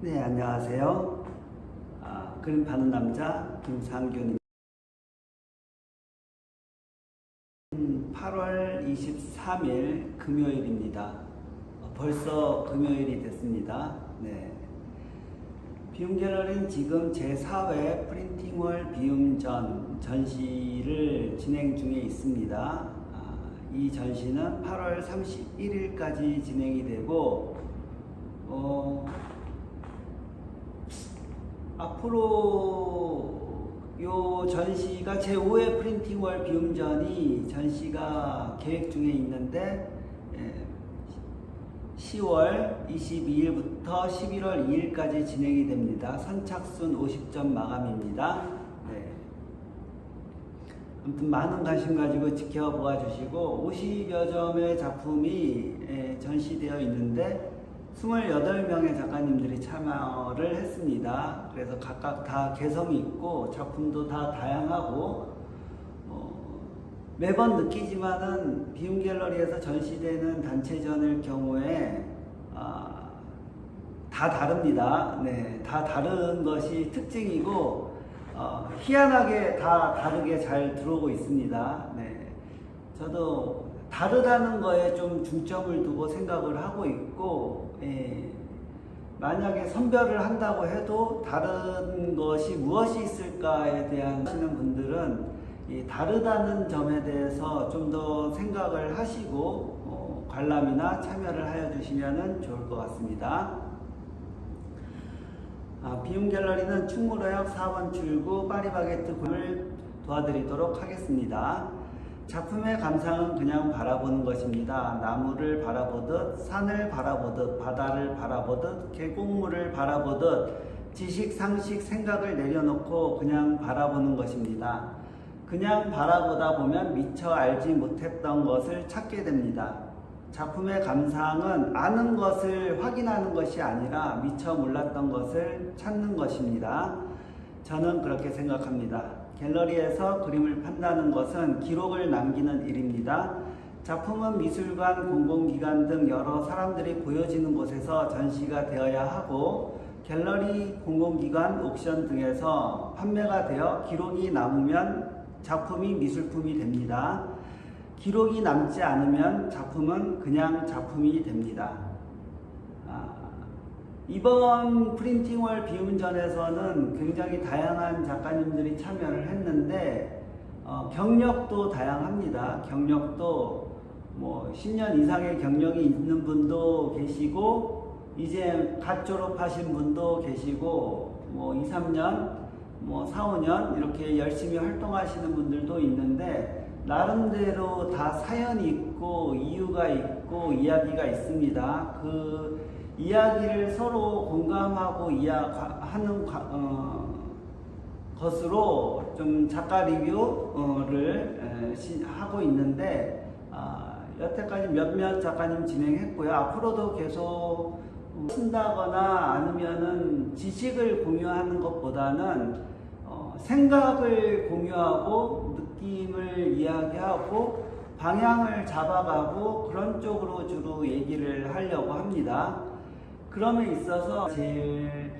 네, 안녕하세요. 아, 그림 파는 남자 김상균입니다. 8월 23일 금요일입니다. 어, 벌써 금요일이 됐습니다. 네. 비움 갤러리는 지금 제4회 프린팅월 비움전 전시를 진행 중에 있습니다. 아, 이 전시는 8월 31일까지 진행이 되고, 어, 앞으로 요 전시가 제5회 프린팅월 비움전이 전시가 계획 중에 있는데 예, 10월 22일부터 11월 2일까지 진행이 됩니다. 선착순 50점 마감입니다. 네. 아무튼 많은 관심 가지고 지켜보아 주시고 50여 점의 작품이 예, 전시되어 있는데 28명의 작가님들이 참여를 했습니다. 그래서 각각 다 개성이 있고 작품도 다 다양하고 어, 매번 느끼지만은 비움 갤러리에서 전시되는 단체전일 경우에 아, 다 다릅니다. 네, 다 다른 것이 특징이고 어, 희한하게 다 다르게 잘 들어오고 있습니다. 네, 저도 다르다는 거에 좀 중점을 두고 생각을 하고 있고 예, 만약에 선별을 한다고 해도 다른 것이 무엇이 있을까에 대한 하시는 분들은 이 다르다는 점에 대해서 좀 더 생각을 하시고 어, 관람이나 참여를 하여 주시면 좋을 것 같습니다. 아, 비움 갤러리는 충무로역 4번 출구 파리바게트 을 도와드리도록 하겠습니다. 작품의 감상은 그냥 바라보는 것입니다. 나무를 바라보듯, 산을 바라보듯, 바다를 바라보듯, 계곡물을 바라보듯, 지식, 상식, 생각을 내려놓고 그냥 바라보는 것입니다. 그냥 바라보다 보면 미처 알지 못했던 것을 찾게 됩니다. 작품의 감상은 아는 것을 확인하는 것이 아니라 미처 몰랐던 것을 찾는 것입니다. 저는 그렇게 생각합니다. 갤러리에서 그림을 판다는 것은 기록을 남기는 일입니다. 작품은 미술관, 공공기관 등 여러 사람들이 보여지는 곳에서 전시가 되어야 하고 갤러리, 공공기관, 옥션 등에서 판매가 되어 기록이 남으면 작품이 미술품이 됩니다. 기록이 남지 않으면 작품은 그냥 작품이 됩니다. 아, 이번 프린팅월 비움전에서는 굉장히 다양한 작가님들이 참여를 했는데 어, 경력도 다양합니다. 경력도 뭐 10년 이상의 경력이 있는 분도 계시고 이제 갓 졸업하신 분도 계시고 뭐 2, 3년, 뭐 4, 5년 이렇게 열심히 활동하시는 분들도 있는데 나름대로 다 사연이 있고 이유가 있고 이야기가 있습니다. 그 이야기를 서로 공감하고 이야하는 어, 것으로 좀 작가 리뷰를 에, 하고 있는데 아, 여태까지 몇몇 작가님 진행했고요. 앞으로도 계속 쓴다거나 아니면은 지식을 공유하는 것보다는 어, 생각을 공유하고 느낌을 이야기하고 방향을 잡아가고 그런 쪽으로 주로 얘기를 하려고 합니다. 그럼에 있어서 제일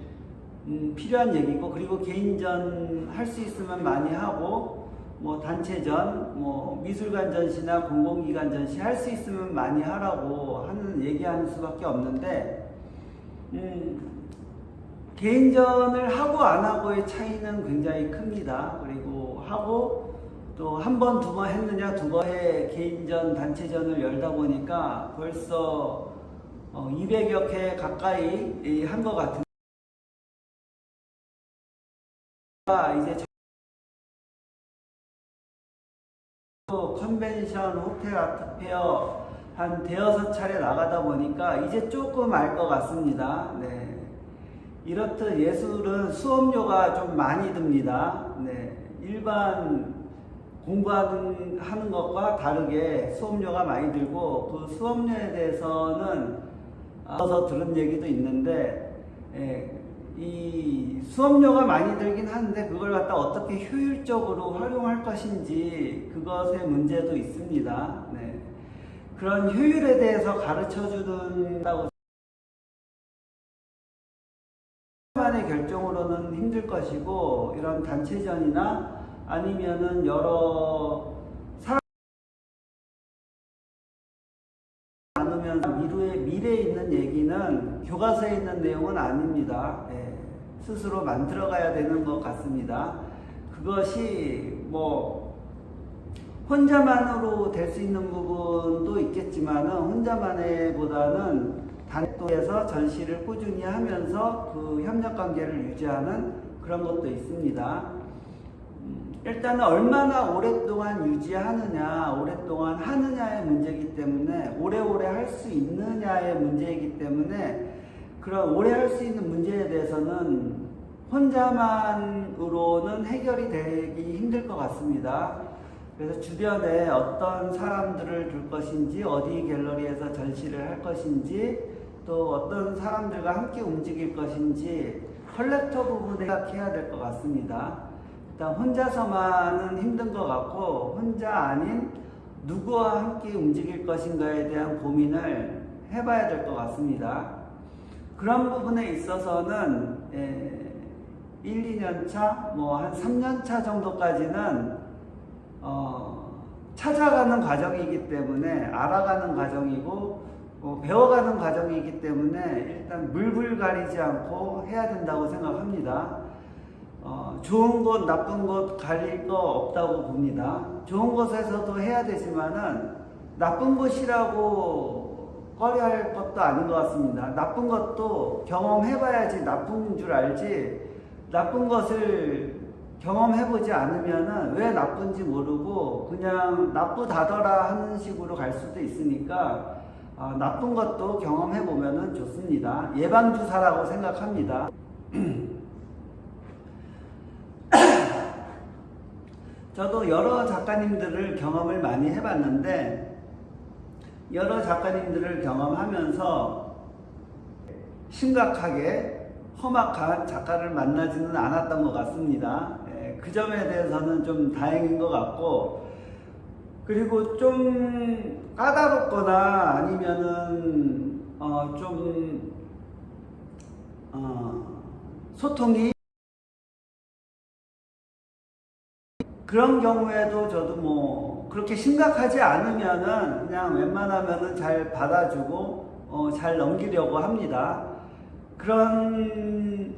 음, 필요한 얘기고 그리고 개인전 할 수 있으면 많이 하고 뭐 단체전, 뭐 미술관 전시나 공공기관 전시 할 수 있으면 많이 하라고 하는 얘기하는 수밖에 없는데 음, 개인전을 하고 안 하고의 차이는 굉장히 큽니다. 그리고 하고 또 한 번, 두 번 했느냐, 두 번의 개인전, 단체전을 열다 보니까 벌써 어, 200여 회 가까이 한 것 같은데, 이제 컨벤션, 호텔 아트페어 한 대여섯 차례 나가다 보니까 이제 조금 알 것 같습니다. 네. 이렇듯 예술은 수업료가 좀 많이 듭니다. 네. 일반 공부하는 하는 것과 다르게 수업료가 많이 들고 그 수업료에 대해서는 어서 들은 얘기도 있는데 예, 이 수업료가 많이 들긴 하는데 그걸 갖다 어떻게 효율적으로 활용할 것인지 그것의 문제도 있습니다. 네. 그런 효율에 대해서 가르쳐 주는다고 것이고 이런 단체전이나 아니면은 여러 사람 나누면 미래에, 미래에 얘기는 교과서에 있는 내용은 아닙니다. 예, 스스로 만들어가야 되는 것 같습니다. 그것이 뭐 혼자만으로 될 수 있는 부분도 있겠지만은 혼자만의 보다는 단독에서 전시를 꾸준히 하면서 그 협력 관계를 유지하는 그런 것도 있습니다. 음, 일단은 얼마나 오랫동안 유지하느냐, 오랫동안 하느냐의 문제이기 때문에 오래오래 할 수 있느냐의 문제이기 때문에 그런 오래 할 수 있는 문제에 대해서는 혼자만으로는 해결이 되기 힘들 것 같습니다. 그래서 주변에 어떤 사람들을 둘 것인지, 어디 갤러리에서 전시를 할 것인지, 또 어떤 사람들과 함께 움직일 것인지, 컬렉터 부분에 생각해야 될 것 같습니다. 일단 혼자서만은 힘든 것 같고, 혼자 아닌 누구와 함께 움직일 것인가에 대한 고민을 해봐야 될 것 같습니다. 그런 부분에 있어서는, 에, 1, 2년 차, 뭐 한 3년 차 정도까지는 어, 찾아가는 과정이기 때문에 알아가는 과정이고 어, 배워가는 과정이기 때문에 일단 물불 가리지 않고 해야 된다고 생각합니다. 어, 좋은 곳, 나쁜 곳 가릴 거 없다고 봅니다. 좋은 곳에서도 해야 되지만은 나쁜 곳이라고 꺼려 할 것도 아닌 것 같습니다. 나쁜 것도 경험해봐야지 나쁜 줄 알지 나쁜 것을 경험해보지 않으면은 왜 나쁜지 모르고 그냥 나쁘다더라 하는 식으로 갈 수도 있으니까 아, 나쁜 것도 경험해보면은 좋습니다. 예방주사라고 생각합니다. 저도 여러 작가님들을 경험을 많이 해봤는데 여러 작가님들을 경험하면서 심각하게 험악한 작가를 만나지는 않았던 것 같습니다. 예, 그 점에 대해서는 좀 다행인 것 같고, 그리고 좀 까다롭거나 아니면은, 어, 좀, 어, 소통이 그런 경우에도 저도 뭐 그렇게 심각하지 않으면은 그냥 웬만하면은 잘 받아주고 어, 잘 넘기려고 합니다. 그런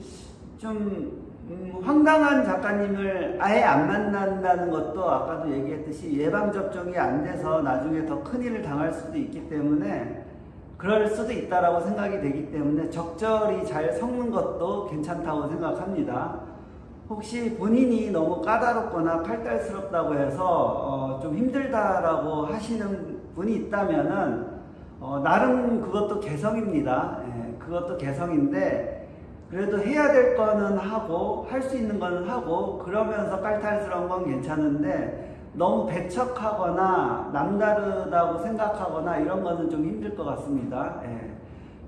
좀 음, 황당한 작가님을 아예 안 만난다는 것도 아까도 얘기했듯이 예방 접종이 안 돼서 나중에 더 큰 일을 당할 수도 있기 때문에 그럴 수도 있다라고 생각이 되기 때문에 적절히 잘 섞는 것도 괜찮다고 생각합니다. 혹시 본인이 너무 까다롭거나 팔달스럽다고 해서 어, 좀 힘들다라고 하시는 분이 있다면은 어, 나름 그것도 개성입니다. 예, 그것도 개성인데 그래도 해야 될 거는 하고 할 수 있는 거는 하고 그러면서 깔탈스러운 건 괜찮은데 너무 배척하거나 남다르다고 생각하거나 이런 거는 좀 힘들 것 같습니다. 예.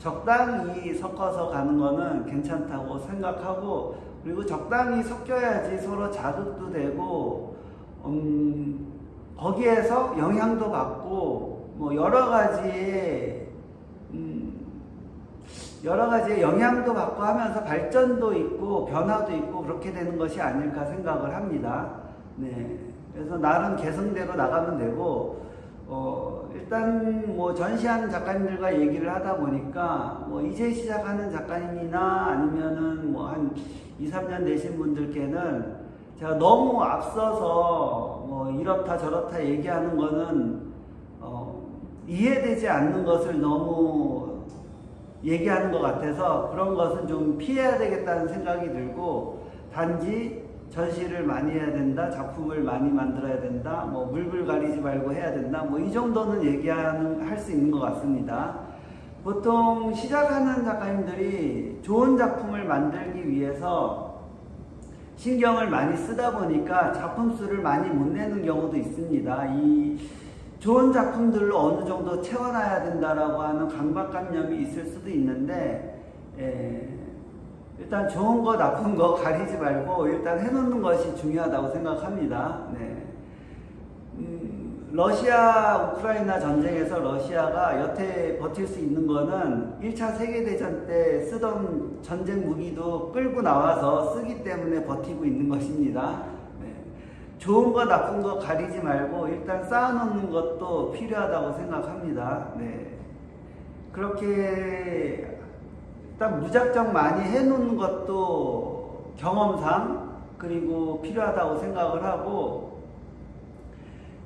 적당히 섞어서 가는 거는 괜찮다고 생각하고 그리고 적당히 섞여야지 서로 자극도 되고 음, 거기에서 영향도 받고 뭐 여러 가지의 음, 여러 가지의 영향도 받고 하면서 발전도 있고 변화도 있고 그렇게 되는 것이 아닐까 생각을 합니다. 네. 그래서 나름 개성대로 나가면 되고 어, 일단 뭐 전시하는 작가님들과 얘기를 하다 보니까 뭐 이제 시작하는 작가님이나 아니면은 뭐 한 2, 3년 되신 분들께는 제가 너무 앞서서 뭐 이렇다 저렇다 얘기하는 거는 어, 이해되지 않는 것을 너무 얘기하는 것 같아서 그런 것은 좀 피해야 되겠다는 생각이 들고 단지 전시를 많이 해야 된다, 작품을 많이 만들어야 된다, 뭐 물불 가리지 말고 해야 된다, 뭐 이 정도는 얘기하는 할 수 있는 것 같습니다. 보통 시작하는 작가님들이 좋은 작품을 만들기 위해서 신경을 많이 쓰다 보니까 작품 수를 많이 못 내는 경우도 있습니다. 이 좋은 작품들로 어느 정도 채워놔야 된다라고 하는 강박관념이 있을 수도 있는데, 에, 일단 좋은 거 나쁜 거 가리지 말고 일단 해놓는 것이 중요하다고 생각합니다. 네. 음, 러시아 우크라이나 전쟁에서 러시아가 여태 버틸 수 있는 거는 1차 세계대전 때 쓰던 전쟁 무기도 끌고 나와서 쓰기 때문에 버티고 있는 것입니다. 네. 좋은 거 나쁜 거 가리지 말고 일단 쌓아놓는 것도 필요하다고 생각합니다. 네. 그렇게 일단 무작정 많이 해놓는 것도 경험상 그리고 필요하다고 생각을 하고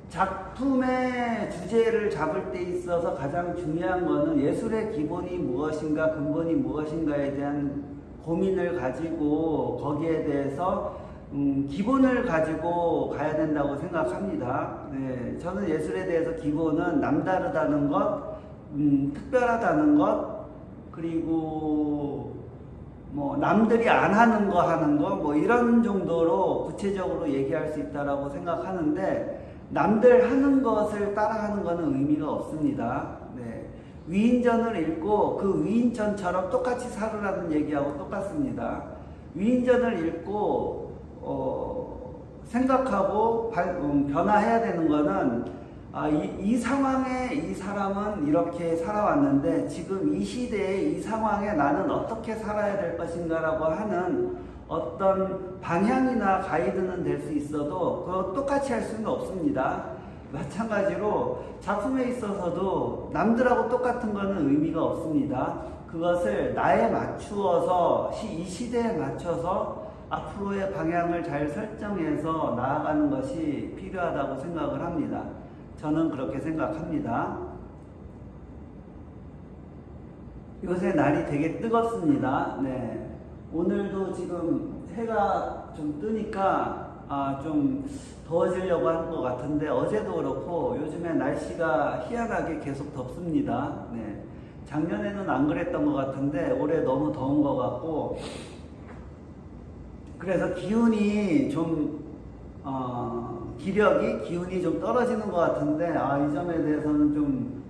작품의 주제를 잡을 때 있어서 가장 중요한 거는 예술의 기본이 무엇인가 근본이 무엇인가에 대한 고민을 가지고 거기에 대해서 음, 기본을 가지고 가야 된다고 생각합니다. 네, 저는 예술에 대해서 기본은 남다르다는 것, 음, 특별하다는 것, 그리고 뭐 남들이 안 하는 거 하는 거 뭐 이런 정도로 구체적으로 얘기할 수 있다라고 생각하는데 남들 하는 것을 따라하는 것은 의미가 없습니다. 네. 위인전을 읽고 그 위인전처럼 똑같이 살으라는 얘기하고 똑같습니다. 위인전을 읽고 어, 생각하고 발- 음, 변화해야 되는 거는 아, 이, 이 상황에 이 사람은 이렇게 살아왔는데 지금 이 시대에 이 상황에 나는 어떻게 살아야 될 것인가라고 하는 어떤 방향이나 가이드는 될 수 있어도 그거 똑같이 할 수는 없습니다. 마찬가지로 작품에 있어서도 남들하고 똑같은 거는 의미가 없습니다. 그것을 나에 맞추어서 시- 이 시대에 맞춰서 앞으로의 방향을 잘 설정해서 나아가는 것이 필요하다고 생각을 합니다. 저는 그렇게 생각합니다. 요새 날이 되게 뜨겁습니다. 네. 오늘도 지금 해가 좀 뜨니까 아, 좀 더워지려고 하는 것 같은데 어제도 그렇고 요즘에 날씨가 희한하게 계속 덥습니다. 네. 작년에는 안 그랬던 것 같은데 올해 너무 더운 것 같고 그래서 기운이 좀 어, 기력이 기운이 좀 떨어지는 것 같은데 아, 이 점에 대해서는 좀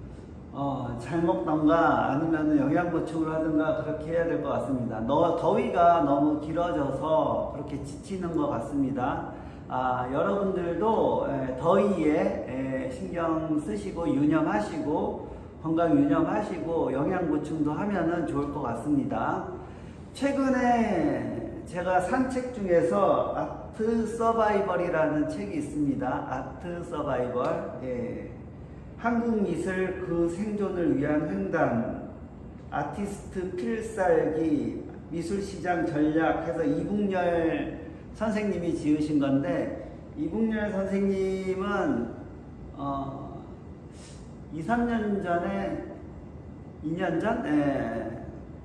어, 잘 먹던가 아니면 영양 보충을 하든가 그렇게 해야 될 것 같습니다. 너, 더위가 너무 길어져서 그렇게 지치는 것 같습니다. 아, 여러분들도 에, 더위에 에, 신경 쓰시고 유념하시고 건강 유념하시고 영양 보충도 하면은 좋을 것 같습니다. 최근에 제가 산책 중에서 아트 서바이벌이라는 책이 있습니다. 아트 서바이벌. 예. 한국 미술 그 생존을 위한 횡단, 아티스트 필살기, 미술시장 전략 해서 이북열 선생님이 지으신 건데 이북열 선생님은 어, 2, 3년 전에 2년 전 예,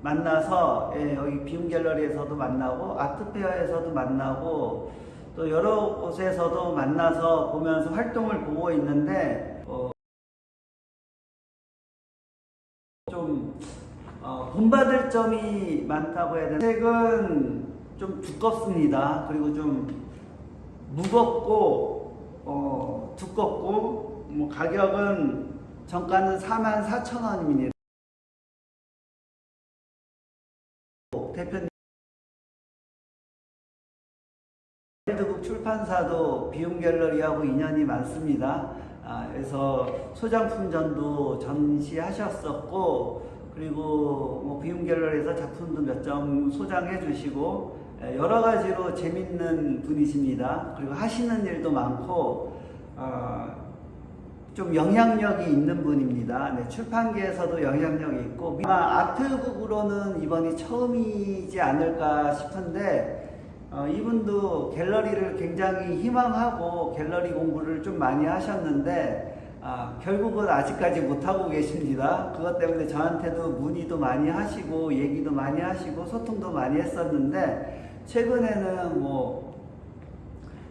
만나서 예, 여기 비움 갤러리에서도 만나고 아트페어에서도 만나고 또 여러 곳에서도 만나서 보면서 활동을 보고 있는데 어, 좀 어, 본받을 점이 많다고 해야 되나? 책은 좀 두껍습니다. 그리고 좀 무겁고 어, 두껍고 뭐 가격은 정가는 4만 4천 원입니다. 월드북 출판사도 비움 갤러리하고 인연이 많습니다. 아, 그래서 소장품전도 전시하셨었고 그리고 뭐 비움 갤러리에서 작품도 몇 점 소장해 주시고 에, 여러 가지로 재밌는 분이십니다. 그리고 하시는 일도 많고 어, 좀 영향력이 있는 분입니다. 네, 출판계에서도 영향력이 있고 아마 아트북으로는 이번이 처음이지 않을까 싶은데 어, 이분도 갤러리를 굉장히 희망하고 갤러리 공부를 좀 많이 하셨는데 아, 결국은 아직까지 못하고 계십니다. 그것 때문에 저한테도 문의도 많이 하시고 얘기도 많이 하시고 소통도 많이 했었는데 최근에는 뭐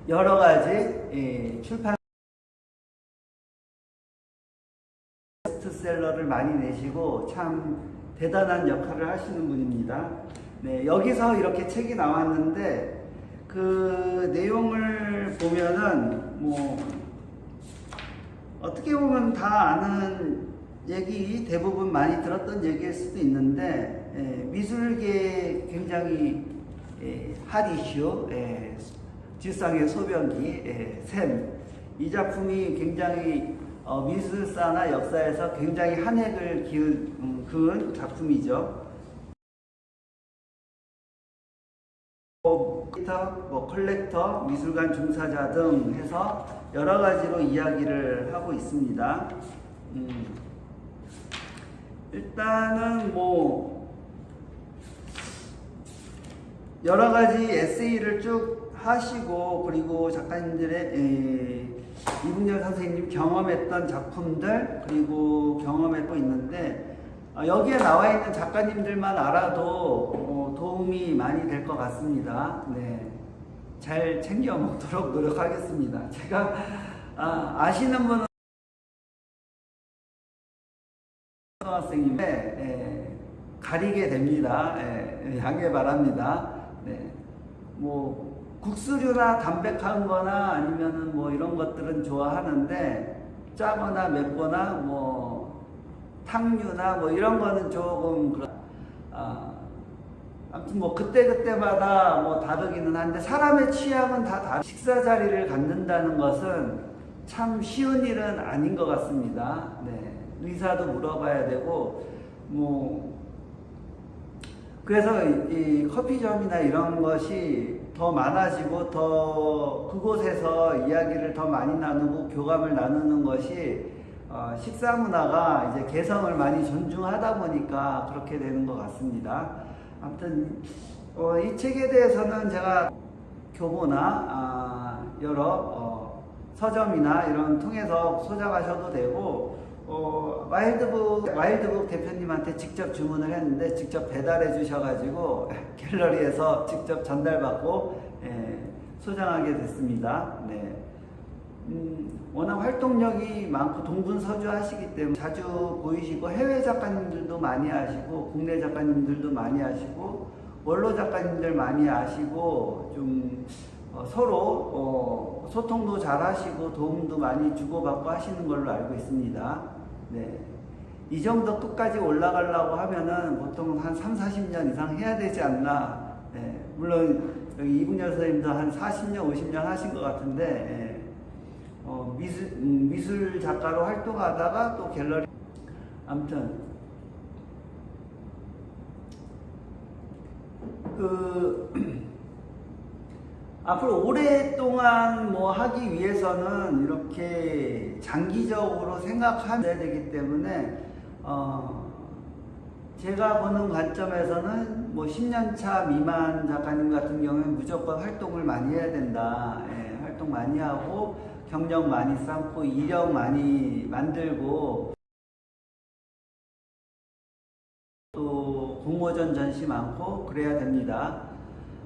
여러 가지 예, 출판 베스트셀러를 많이 내시고 참 대단한 역할을 하시는 분입니다. 네, 여기서 이렇게 책이 나왔는데 그 내용을 보면은 뭐 어떻게 보면 다 아는 얘기 대부분 많이 들었던 얘기일 수도 있는데 예, 미술계 굉장히 예, 핫 이슈 예, 질상의 소변기 예, 샘이 작품이 굉장히 어, 미술사나 역사에서 굉장히 한 획을 기운, 음, 그은 작품이죠. 컬렉터, 뭐 컬렉터, 미술관 종사자 등 해서 여러 가지로 이야기를 하고 있습니다. 음, 일단은 뭐 여러 가지 에세이를 쭉 하시고 그리고 작가님들의 에, 이분열 선생님 경험했던 작품들 그리고 경험했고 있는데 어, 여기에 나와 있는 작가님들만 알아도 어, 도움이 많이 될 것 같습니다. 네. 잘 챙겨 먹도록 노력하겠습니다. 제가 아, 아시는 분은 초등학생인데 예, 가리게 됩니다. 예, 양해 바랍니다. 네. 뭐 국수류나 담백한 거나 아니면은 뭐 이런 것들은 좋아하는데 짜거나 맵거나 뭐 탕류나 뭐 이런 거는 조금 그런 뭐 그때 그때마다 뭐 다르기는 한데 사람의 취향은 다 다르. 식사 자리를 갖는다는 것은 참 쉬운 일은 아닌 것 같습니다. 네. 의사도 물어봐야 되고 뭐 그래서 이, 이 커피점이나 이런 것이 더 많아지고 더 그곳에서 이야기를 더 많이 나누고 교감을 나누는 것이 어, 식사 문화가 이제 개성을 많이 존중하다 보니까 그렇게 되는 것 같습니다. 아무튼 어, 이 책에 대해서는 제가 교보나 아, 여러 어, 서점이나 이런 통해서 소장하셔도 되고 어, 와일드북 와일드북 대표님한테 직접 주문을 했는데 직접 배달해 주셔가지고 갤러리에서 직접 전달받고 예, 소장하게 됐습니다. 네. 음, 워낙 활동력이 많고 동분서주 하시기 때문에 자주 보이시고 해외 작가님들도 많이 아시고 국내 작가님들도 많이 아시고 원로 작가님들 많이 아시고 좀 어, 서로 어, 소통도 잘 하시고 도움도 많이 주고받고 하시는 걸로 알고 있습니다. 네. 이 정도 끝까지 올라가려고 하면은 보통 한 3, 40년 이상 해야 되지 않나. 네. 물론 여기 이분열 선생님도 한 40년, 50년 하신 것 같은데, 예. 어, 미술, 음, 미술 작가로 활동하다가 또 갤러리, 아무튼, 그, 앞으로 오랫동안 뭐 하기 위해서는 이렇게 장기적으로 생각해야 되기 때문에, 어, 제가 보는 관점에서는 뭐 10년 차 미만 작가님 같은 경우는 무조건 활동을 많이 해야 된다. 예, 활동 많이 하고 경력 많이 쌓고 이력 많이 만들고 또 공모전 전시 많고 그래야 됩니다.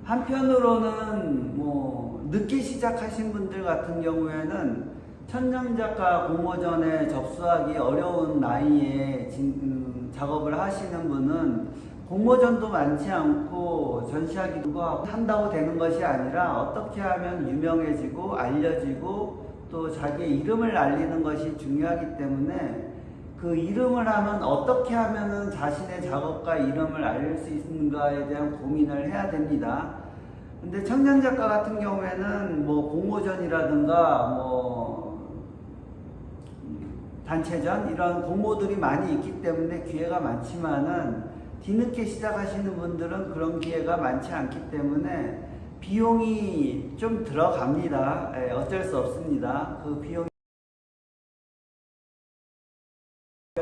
한편으로는 뭐 늦게 시작하신 분들 같은 경우에는 천년 작가 공모전에 접수하기 어려운 나이에 진- 음, 작업을 하시는 분은 공모전도 많지 않고 전시하기도 한다고 되는 것이 아니라 어떻게 하면 유명해지고 알려지고 또 자기의 이름을 알리는 것이 중요하기 때문에 그 이름을 하면 어떻게 하면은 자신의 작업과 이름을 알릴 수 있는가에 대한 고민을 해야 됩니다. 근데 청년 작가 같은 경우에는 뭐 공모전이라든가 뭐 단체전 이런 공모들이 많이 있기 때문에 기회가 많지만은 뒤늦게 시작하시는 분들은 그런 기회가 많지 않기 때문에 비용이 좀 들어갑니다. 예, 어쩔 수 없습니다. 그 비용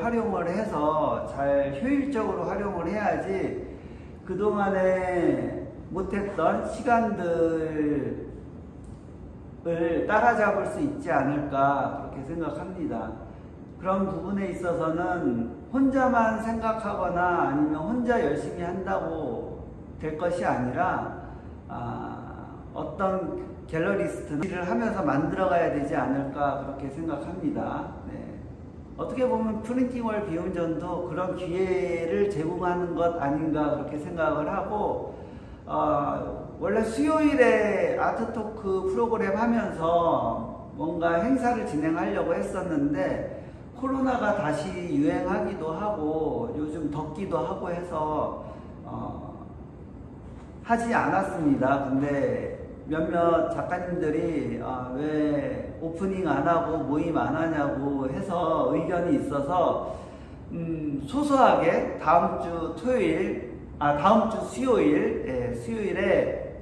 활용을 해서 잘 효율적으로 활용을 해야지 그동안에 못했던 시간들을 따라잡을 수 있지 않을까 그렇게 생각합니다. 그런 부분에 있어서는 혼자만 생각하거나 아니면 혼자 열심히 한다고 될 것이 아니라 아, 어떤 갤러리스트는 일을 하면서 만들어가야 되지 않을까 그렇게 생각합니다. 네. 어떻게 보면 프린팅월 비움전도 그런 기회를 제공하는 것 아닌가 그렇게 생각을 하고 어, 원래 수요일에 아트토크 프로그램 하면서 뭔가 행사를 진행하려고 했었는데 코로나가 다시 유행하기도 하고 요즘 덥기도 하고 해서 어, 하지 않았습니다. 근데 몇몇 작가님들이 아, 왜 오프닝 안 하고 모임 안 하냐고 해서 의견이 있어서 음, 소소하게 다음 주 토요일, 아 다음 주 수요일, 예, 수요일에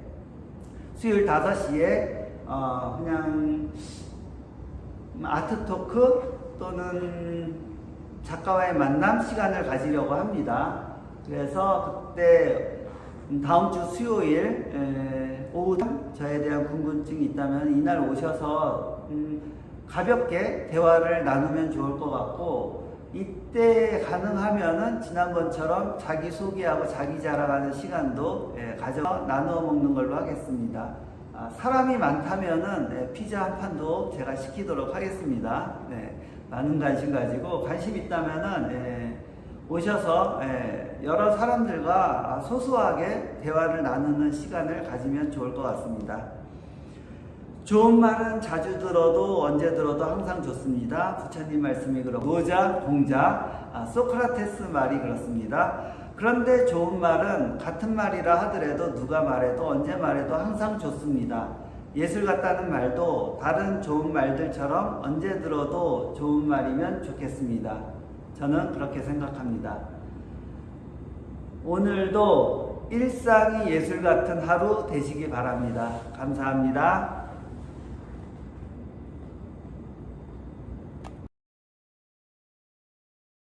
수요일 5시에 어, 그냥 아트 토크 또는 작가와의 만남 시간을 가지려고 합니다. 그래서 그때 다음 주 수요일 에, 오후 저에 대한 궁금증이 있다면 이날 오셔서 음, 가볍게 대화를 나누면 좋을 것 같고 이때 가능하면은 지난번처럼 자기 소개하고 자기 자랑하는 시간도 예, 가져 나누어 먹는 걸로 하겠습니다. 아, 사람이 많다면은 예, 피자 한 판도 제가 시키도록 하겠습니다. 네, 많은 관심 가지고 관심 있다면은 예, 오셔서 예, 여러 사람들과 아, 소소하게 대화를 나누는 시간을 가지면 좋을 것 같습니다. 좋은 말은 자주 들어도 언제 들어도 항상 좋습니다. 부처님 말씀이 그렇고 노자, 공자, 아, 소크라테스 말이 그렇습니다. 그런데 좋은 말은 같은 말이라 하더라도 누가 말해도 언제 말해도 항상 좋습니다. 예술 같다는 말도 다른 좋은 말들처럼 언제 들어도 좋은 말이면 좋겠습니다. 저는 그렇게 생각합니다. 오늘도 일상이 예술 같은 하루 되시기 바랍니다. 감사합니다.